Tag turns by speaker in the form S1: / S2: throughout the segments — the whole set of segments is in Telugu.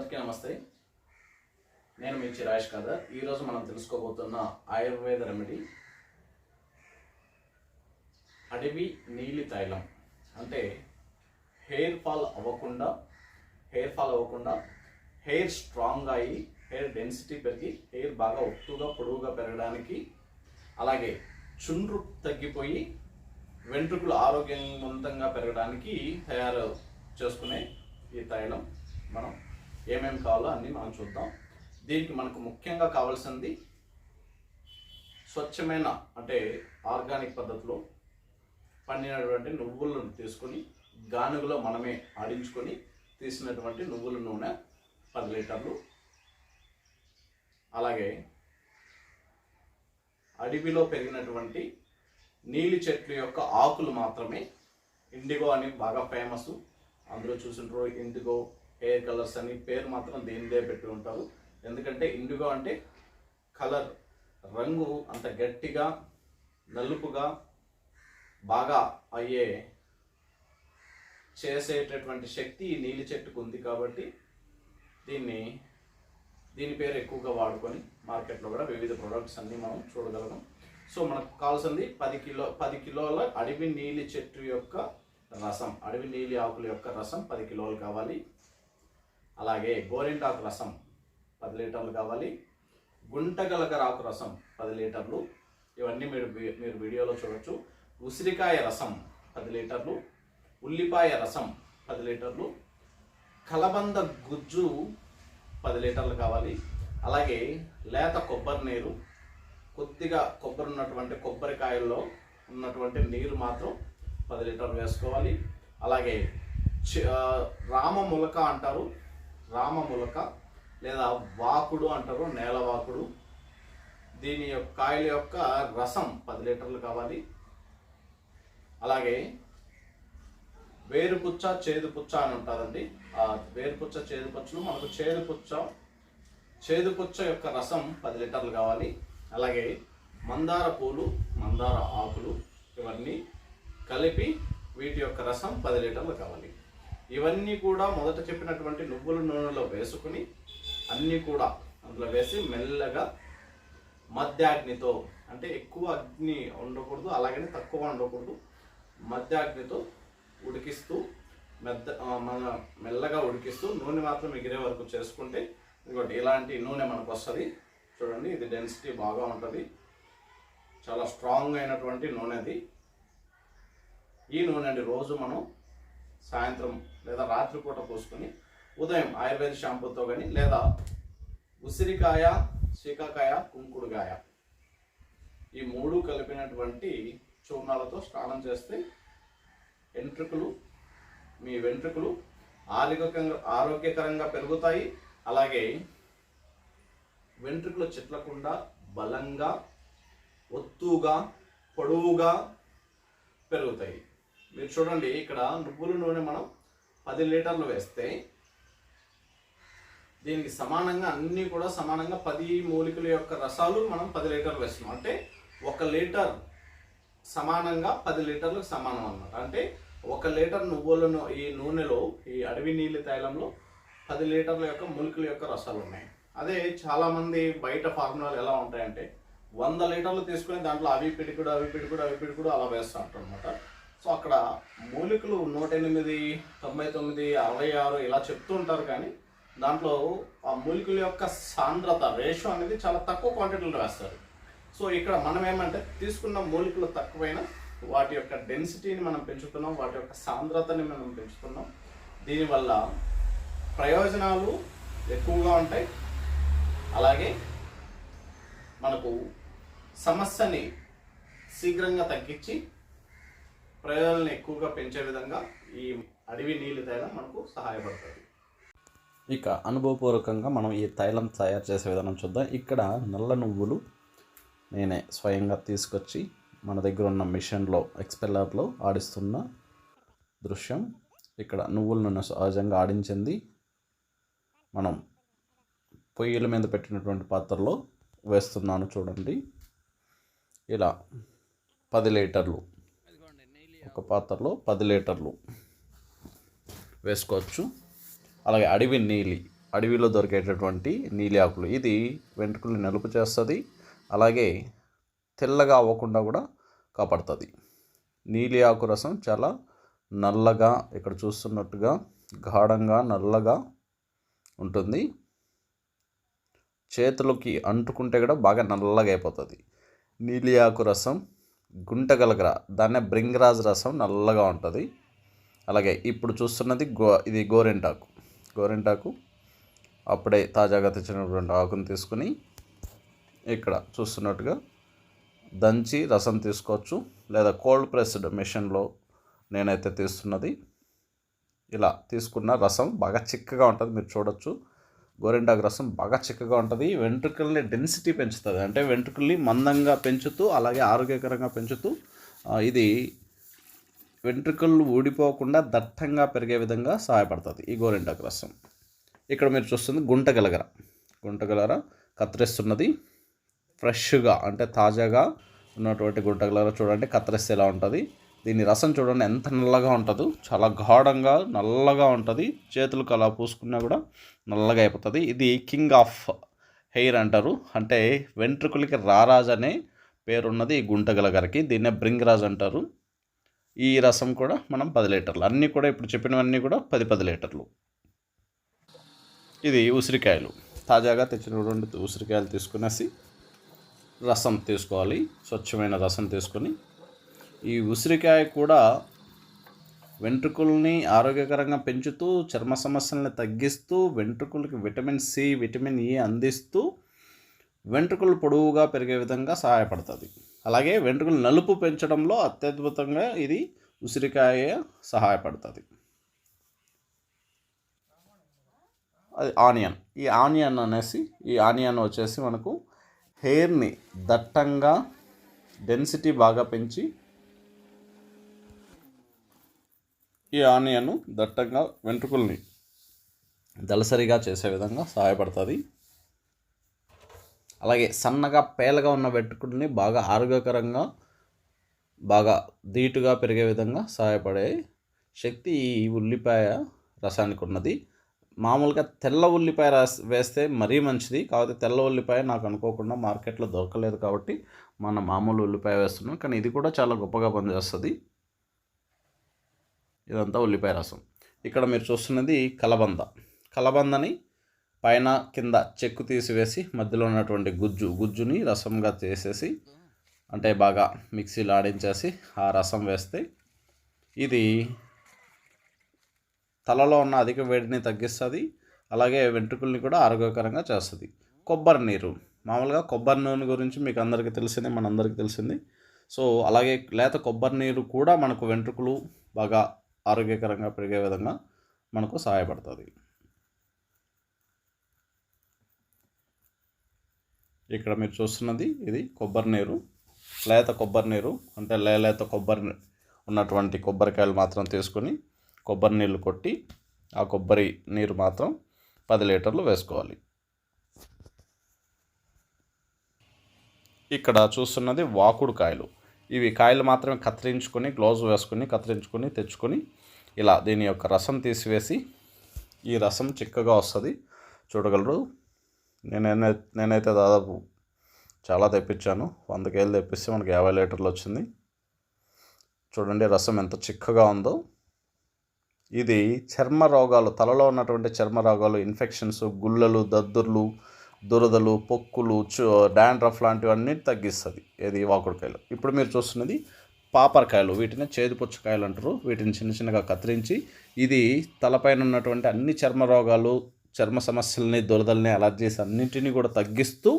S1: అందరికీ నమస్తే. నేను మీ చిరాష్ కథ ఈరోజు మనం తెలుసుకోబోతున్న ఆయుర్వేద రెమెడీ అడవి నీలి తైలం. అంటే హెయిర్ ఫాల్ అవ్వకుండా హెయిర్ ఫాల్ అవ్వకుండా హెయిర్ స్ట్రాంగ్ అయ్యి హెయిర్ డెన్సిటీ పెరిగి హెయిర్ బాగా ఒత్తుగా పొడవుగా పెరగడానికి అలాగే చుండ్రు తగ్గిపోయి వెంట్రుకలు ఆరోగ్యవంతంగా పెరగడానికి తయారు చేసుకునే ఈ తైలం మనం ఏమేమి కావాలో అన్నీ మనం చూద్దాం. దీనికి మనకు ముఖ్యంగా కావాల్సింది స్వచ్ఛమైన అంటే ఆర్గానిక్ పద్ధతిలో పండినటువంటి నువ్వులను తీసుకొని గానుగలో మనమే ఆడించుకొని తీసినటువంటి నువ్వుల నూనె పది లీటర్లు. అలాగే అడవిలో పెరిగినటువంటి నీలి చెట్ల యొక్క ఆకులు మాత్రమే ఇండిగో అని బాగా ఫేమస్ అందరూ చూసింటారు ఇండిగో హెయిర్ కలర్స్ అని పేరు మాత్రం దేనిదే పెట్టి ఉంటారు. ఎందుకంటే ఇండిగో అంటే కలర్ రంగు అంత గట్టిగా నలుపుగా బాగా అయ్యే చేసేటటువంటి శక్తి ఈ నీలి చెట్టుకు ఉంది కాబట్టి దీన్ని దీని పేరు ఎక్కువగా వాడుకొని మార్కెట్లో కూడా వివిధ ప్రొడక్ట్స్ అన్నీ మనం చూడగలం సో మనకు కావాల్సింది పది కిలో పది కిలోల అడవి నీలి చెట్టు యొక్క రసం అడవి నీలి ఆకుల యొక్క రసం పది కిలోలు కావాలి. అలాగే గోరింటాకు రసం పది లీటర్లు కావాలి. గుంటగలగరాకు రసం పది లీటర్లు. ఇవన్నీ మీరు మీరు వీడియోలో చూడొచ్చు. ఉసిరికాయ రసం పది లీటర్లు. ఉల్లిపాయ రసం పది లీటర్లు. కలబంద గుజ్జు పది లీటర్లు కావాలి. అలాగే లేత కొబ్బరి నీరు. కొద్దిగా కొబ్బరి ఉన్నటువంటి కొబ్బరికాయల్లో ఉన్నటువంటి నీరు మాత్రం పది లీటర్లు వేసుకోవాలి. అలాగే రామ ములక అంటారు. రామములక లేదా వాకుడు అంటారు నేల వాకుడు. దీని యొక్క కాయల యొక్క రసం పది లీటర్లు కావాలి. అలాగే వేరుపుచ్చ చేదుపుచ్చ అని ఉంటుందండి ఆ వేరుపుచ్చ చేదుపుచ్చలు మనకు చేదుపుచ్చ చేదుపుచ్చ యొక్క రసం పది లీటర్లు కావాలి. అలాగే మందార పూలు మందార ఆకులు ఇవన్నీ కలిపి వీటి యొక్క రసం పది లీటర్లు కావాలి. ఇవన్నీ కూడా మొదట చెప్పినటువంటి నువ్వుల నూనెలో వేసుకుని అన్నీ కూడా అందులో వేసి మెల్లగా మధ్యాగ్నితో అంటే ఎక్కువ అగ్ని ఉండకూడదు అలాగని తక్కువ ఉండకూడదు మధ్యాగ్నితో ఉడికిస్తూ మెద్ద మన మెల్లగా ఉడికిస్తూ నూనె మాత్రం ఎగిరే వరకు చేసుకుంటే ఇంకోటి ఇలాంటి నూనె మనకు వస్తుంది చూడండి ఇది డెన్సిటీ బాగా ఉంటుంది. చాలా స్ట్రాంగ్ అయినటువంటి నూనె అది. ఈ నూనె రోజు మనం సాయంత్రం లేదా రాత్రిపూట పోసుకొని ఉదయం ఆయుర్వేద షాంపూతో కానీ లేదా ఉసిరికాయ శీకాకాయ కుంకుడుకాయ ఈ మూడు కలిపినటువంటి చూర్ణాలతో స్నానం చేస్తే వెంట్రుకలు మీ వెంట్రుకలు ఆరోగ్యకంగా ఆరోగ్యకరంగా పెరుగుతాయి. అలాగే వెంట్రుకలు చెట్లకుండా బలంగా ఒత్తుగా పొడవుగా పెరుగుతాయి. మీరు చూడండి ఇక్కడ నువ్వుల నూనె మనం పది లీటర్లు వేస్తే దీనికి సమానంగా అన్నీ కూడా సమానంగా పది మూలికల యొక్క రసాలు మనం పది లీటర్లు వేస్తున్నాం. అంటే ఒక లీటర్ సమానంగా పది లీటర్లకు సమానం అన్నమాట. అంటే ఒక లీటర్ నువ్వుల నూ- ఈ నూనెలో ఈ అడవి నీళ్ళ తైలంలో పది లీటర్ల యొక్క మూలికల యొక్క రసాలు ఉన్నాయి. అదే చాలామంది బయట ఫార్ములాలు ఎలా ఉంటాయంటే వంద లీటర్లు తీసుకొని దాంట్లో అవి పిడికుడు అవి పిడికుడు అవి పిడికుడు అలా వేస్తుంటారు అనమాట సో అక్కడ మూలికలు నూట ఎనిమిది తొంభై తొమ్మిది అరవై ఆరు ఇలా చెప్తూ ఉంటారు కానీ దాంట్లో ఆ మూలికల యొక్క సాంద్రత రేషో అనేది చాలా తక్కువ క్వాంటిటీలో వేస్తారు సో ఇక్కడ మనం ఏమంటే తీసుకున్న మూలికలు తక్కువైన వాటి యొక్క డెన్సిటీని మనం పెంచుతున్నాం వాటి యొక్క సాంద్రతని మనం పెంచుతున్నాం. దీనివల్ల ప్రయోజనాలు ఎక్కువగా ఉంటాయి. అలాగే మనకు సమస్యని శీఘ్రంగా తగ్గించి ప్రయోజనాలను ఎక్కువగా పెంచే విధంగా ఈ అడవి నీళ్ళు తైలం మనకు సహాయపడుతుంది. ఇక అనుభవపూర్వకంగా మనం ఈ తైలం తయారు చేసే విధానం చూద్దాం. ఇక్కడ నల్ల నువ్వులు నేనే స్వయంగా తీసుకొచ్చి మన దగ్గర ఉన్న మిషన్లో ఎక్స్పెల్లర్లో ఆడిస్తున్న దృశ్యం. ఇక్కడ నువ్వుల నూనె సహజంగా ఆడించింది. మనం పొయ్యిల మీద పెట్టినటువంటి పాత్రలో వేస్తున్నాను చూడండి. ఇలా పది లీటర్లు ఒక పాత్రలో పది లీటర్లు వేసుకోవచ్చు. అలాగే అడవి నీలి
S2: అడవిలో దొరికేటటువంటి నీలి ఆకులు ఇది వెంట్రుకలు నలుపు చేస్తుంది. అలాగే తెల్లగా అవ్వకుండా కూడా కాపాడుతుంది. నీలి ఆకు రసం చాలా నల్లగా ఇక్కడ చూస్తున్నట్టుగా గాఢంగా నల్లగా ఉంటుంది. చేతులకి అంటుకుంటే కూడా బాగా నల్లగా అయిపోతుంది. నీలి ఆకు రసం గుంటగలగర. దాన్నే బ్రింగరాజ్ రసం నల్లగా ఉంటుంది. అలాగే ఇప్పుడు చూస్తున్నది గో ఇది గోరెంటాకు. గోరెంటాకు అప్పుడే తాజాగా తెచ్చినటువంటి ఆకును తీసుకుని ఇక్కడ చూస్తున్నట్టుగా దంచి రసం తీసుకోవచ్చు. లేదా కోల్డ్ ప్రెస్డ్ మెషిన్లో నేనైతే తీస్తున్నది. ఇలా తీసుకున్న రసం బాగా చిక్కగా ఉంటుంది. మీరు చూడొచ్చు. గోరింటాకు రసం బాగా చిక్కగా ఉంటుంది. వెంట్రుకల్ని డెన్సిటీ పెంచుతుంది. అంటే వెంట్రుకల్ని మందంగా పెంచుతూ అలాగే ఆరోగ్యకరంగా పెంచుతూ ఇది వెంట్రుకలు ఊడిపోకుండా దట్టంగా పెరిగే విధంగా సహాయపడుతుంది ఈ గోరింటాకు రసం. ఇక్కడ మీరు చూస్తుంది గుంటగలగర గుంటగలర కత్తిరిస్తున్నది. ఫ్రెష్గా అంటే తాజాగా ఉన్నటువంటి గుంటగలర చూడండి కత్తిరిస్తే ఎలా ఉంటుంది? దీని రసం చూడండి ఎంత నల్లగా ఉంటుందో. చాలా గాఢంగా నల్లగా ఉంటుంది. చేతులకు అలా పూసుకున్నా కూడా నల్లగా అయిపోతుంది. ఇది కింగ్ ఆఫ్ హెయిర్ అంటారు. అంటే వెంట్రుకలకి రారాజ్ అనే పేరున్నది ఈ గుంటగలగరకి దీన్నే బ్రింగరాజ్ అంటారు. ఈ రసం కూడా మనం పది లీటర్లు. అన్నీ కూడా ఇప్పుడు చెప్పినవన్నీ కూడా పది పది లీటర్లు. ఇది ఉసిరికాయలు. తాజాగా తెచ్చినటువంటి ఉసిరికాయలు తీసుకునేసి రసం తీసుకోవాలి. స్వచ్ఛమైన రసం తీసుకొని ఈ ఉసిరికాయ కూడా వెంట్రుకల్ని ఆరోగ్యకరంగా పెంచుతూ చర్మ సమస్యలను తగ్గిస్తూ వెంట్రుకలకి విటమిన్ సి విటమిన్ ఈ అందిస్తూ వెంట్రుకలు పొడవుగా పెరిగే విధంగా సహాయపడుతుంది. అలాగే వెంట్రుకలు నలుపు పెంచడంలో అత్యద్భుతంగా ఇది ఉసిరికాయ సహాయపడుతుంది. అది ఆనియన్. ఈ ఆనియన్ అనేసి ఈ ఆనియన్ వచ్చేసి మనకు హెయిర్ని దట్టంగా డెన్సిటీ బాగా పెంచి ఈ ఆనియన్ దట్టంగా వెంట్రుకల్ని దళసరిగా చేసే విధంగా సహాయపడుతుంది. అలాగే సన్నగా పేలగా ఉన్న వెంట్రుకల్ని బాగా ఆరోగ్యకరంగా బాగా ధీటుగా పెరిగే విధంగా సహాయపడే శక్తి ఈ ఉల్లిపాయ రసానికి ఉన్నది. మామూలుగా తెల్ల ఉల్లిపాయ రాస్ వేస్తే మరీ మంచిది. కాకపోతే తెల్ల ఉల్లిపాయ నాకు అనుకోకుండా మార్కెట్లో దొరకలేదు కాబట్టి మన మామూలు ఉల్లిపాయ వేస్తున్నాం. కానీ ఇది కూడా చాలా గొప్పగా పనిచేస్తుంది. ఇదంతా ఉల్లిపాయ రసం. ఇక్కడ మీరు చూస్తున్నది కలబంద. కలబందని పైన కింద చెక్కు తీసివేసి మధ్యలో ఉన్నటువంటి గుజ్జు గుజ్జుని రసంగా చేసేసి అంటే బాగా మిక్సీలో ఆడించేసి ఆ రసం వేస్తే ఇది తలలో ఉన్న అధిక వేడిని తగ్గిస్తుంది అలాగే వెంట్రుకల్ని కూడా ఆరోగ్యకరంగా చేస్తుంది. కొబ్బరి నీరు. మామూలుగా కొబ్బరి నూనె గురించి మీకు అందరికీ తెలిసిందే మనందరికీ తెలిసింది. సో అలాగే లేత కొబ్బరి నీరు కూడా మనకు వెంట్రుకలు బాగా ఆరోగ్యకరంగా పెరిగే విధంగా మనకు సహాయపడుతుంది. ఇక్కడ మీరు చూస్తున్నది ఇది కొబ్బరి నీరు. లేత కొబ్బరి నీరు అంటే లేలేత కొబ్బరి ఉన్నటువంటి కొబ్బరికాయలు మాత్రం తీసుకొని కొబ్బరి నీళ్ళు కొట్టి ఆ కొబ్బరి నీరు మాత్రం పది లీటర్లు వేసుకోవాలి. ఇక్కడ చూస్తున్నది వాకుడు కాయలు. ఇవి కాయలు మాత్రమే కత్తిరించుకొని గ్లౌజ్ వేసుకొని కత్తిరించుకొని తెచ్చుకొని ఇలా దీని యొక్క రసం తీసివేసి ఈ రసం చిక్కగా వస్తుంది. చూడగలరు? నేనైనా నేనైతే దాదాపు చాలా తెప్పించాను. వంద కేజీలు తెప్పిస్తే మనకి యాభై లీటర్లు వచ్చింది. చూడండి రసం ఎంత చిక్కగా ఉందో. ఇది చర్మ రోగాలు తలలో ఉన్నటువంటి చర్మ రోగాలు ఇన్ఫెక్షన్స్ గుల్లలు దద్దుర్లు దురదలు పొక్కులు చు డాండ్రఫ్ లాంటివన్నీ తగ్గిస్తుంది. ఏది? వాకుడుకాయలు. ఇప్పుడు మీరు చూస్తున్నది పాపరకాయలు వీటిని చేదుపుచ్చకాయలు అంటారు. వీటిని చిన్న చిన్నగా కత్తిరించి ఇది తలపైన ఉన్నటువంటి అన్ని చర్మ రోగాలు చర్మ సమస్యల్ని దురదల్ని అలర్జీస్ అన్నింటినీ కూడా తగ్గిస్తూ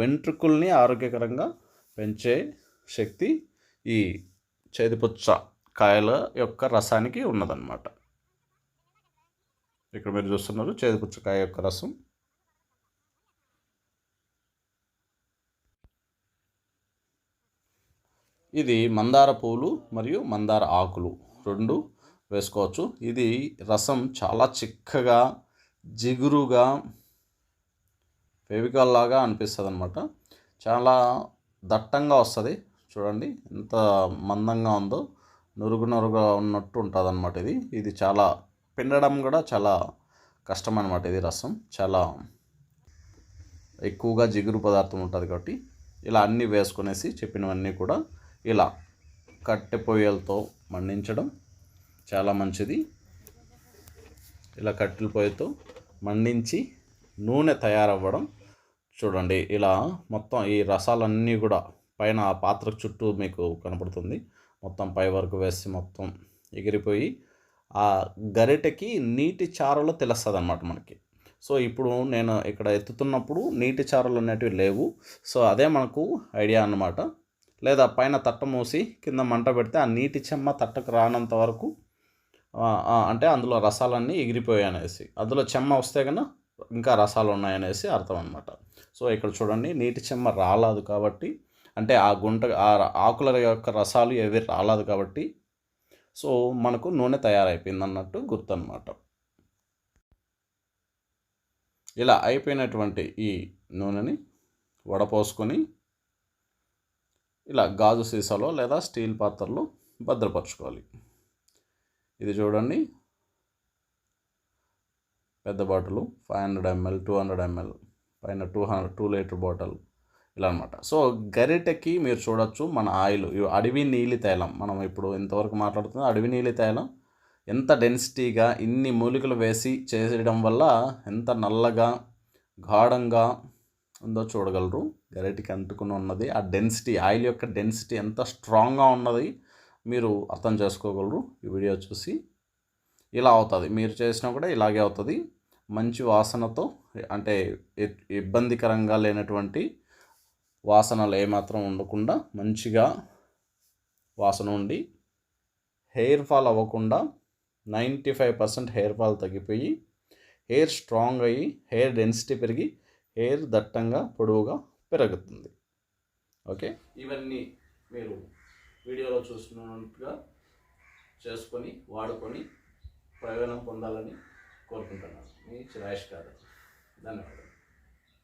S2: వెంట్రుకల్ని ఆరోగ్యకరంగా పెంచే శక్తి ఈ చేదిపుచ్చ కాయల యొక్క రసానికి ఉన్నదన్నమాట. ఇక్కడ మీరు చూస్తున్నారు చేదిపుచ్చకాయ యొక్క రసం. ఇది మందార పూలు మరియు మందార ఆకులు రెండు వేసుకోవచ్చు. ఇది రసం చాలా చిక్కగా జిగురుగా ఫెవికాల్ లాగా అనిపిస్తుంది అనమాట చాలా దట్టంగా వస్తుంది. చూడండి ఎంత మందంగా ఉందో నురుగు నురుగా ఉన్నట్టు ఉంటుంది అనమాట ఇది. ఇది చాలా పిండడం కూడా చాలా కష్టం అనమాట ఇది రసం. చాలా ఎక్కువగా జిగురు పదార్థం ఉంటుంది కాబట్టి ఇలా అన్నీ వేసుకునేసి చెప్పినవన్నీ కూడా ఇలా కట్టె పొయ్యలతో మండించడం చాలా మంచిది. ఇలా కట్టెల పొయ్యితో మండించి నూనె తయారవ్వడం చూడండి ఇలా మొత్తం ఈ రసాలన్నీ కూడా పైన ఆ పాత్ర చుట్టూ మీకు కనపడుతుంది. మొత్తం పై వరకు వేసి మొత్తం ఎగిరిపోయి ఆ గరిటెకి నీటి చారలో తెలుస్తుంది అనమాట మనకి. సో ఇప్పుడు నేను ఇక్కడ ఎత్తుతున్నప్పుడు నీటి చారలు అనేటివి లేవు. సో అదే మనకు ఐడియా అన్నమాట. లేదా పైన తట్ట మూసి కింద మంట పెడితే ఆ నీటి చెమ్మ తట్టకు రానంత వరకు అంటే అందులో రసాలన్నీ ఎగిరిపోయాయి అనేసి. అందులో చెమ్మ వస్తే కన్నా ఇంకా రసాలు ఉన్నాయనేసి అర్థం అనమాట సో ఇక్కడ చూడండి నీటి చెమ్మ రాలేదు కాబట్టి అంటే ఆ గుంట ఆ ఆకుల యొక్క రసాలు ఏవి రాలేదు కాబట్టి సో మనకు నూనె తయారైపోయింది అన్నట్టు గుర్తు అనమాట ఇలా అయిపోయినటువంటి ఈ నూనెని వడపోసుకొని ఇలా గాజు సీసాలో లేదా స్టీల్ పాత్రలో భద్రపరచుకోవాలి. ఇది చూడండి. పెద్ద bottle five hundred ML two hundred ML పైన two hundred two litre bottle ఇలా అనమాట సో గరిటెకి మీరు చూడొచ్చు మన ఆయిల్ అడవి నీలి తైలం. మనం ఇప్పుడు ఇంతవరకు మాట్లాడుతుంది అడవి నీలి తైలం. ఎంత డెన్సిటీగా ఇన్ని మూలికలు వేసి చేయడం వల్ల ఎంత నల్లగా గాఢంగా ఉందో చూడగలరు. గరిటికి అంటుకుని ఉన్నది. ఆ డెన్సిటీ ఆయిల్ యొక్క డెన్సిటీ ఎంత స్ట్రాంగ్గా ఉన్నది మీరు అర్థం చేసుకోగలరు. ఈ వీడియో చూసి ఇలా అవుతుంది. మీరు చేసినా కూడా ఇలాగే అవుతుంది. మంచి వాసనతో అంటే ఇబ్బందికరంగా లేనటువంటి వాసనలు ఏమాత్రం ఉండకుండా మంచిగా వాసన ఉండి హెయిర్ ఫాల్ అవ్వకుండా ninety five percent hair fall తగ్గిపోయి హెయిర్ స్ట్రాంగ్ అయ్యి హెయిర్ డెన్సిటీ పెరిగి హెయిర్ దట్టంగా పొడవుగా పెరుగుతుంది. ఓకే? ఇవన్నీ మీరు వీడియోలో చూస్తున్నట్టుగా చేసుకొని వాడుకొని ప్రయోజనం పొందాలని కోరుకుంటున్నాను. మీ చిరాయిష్ గారు. ధన్యవాదాలు.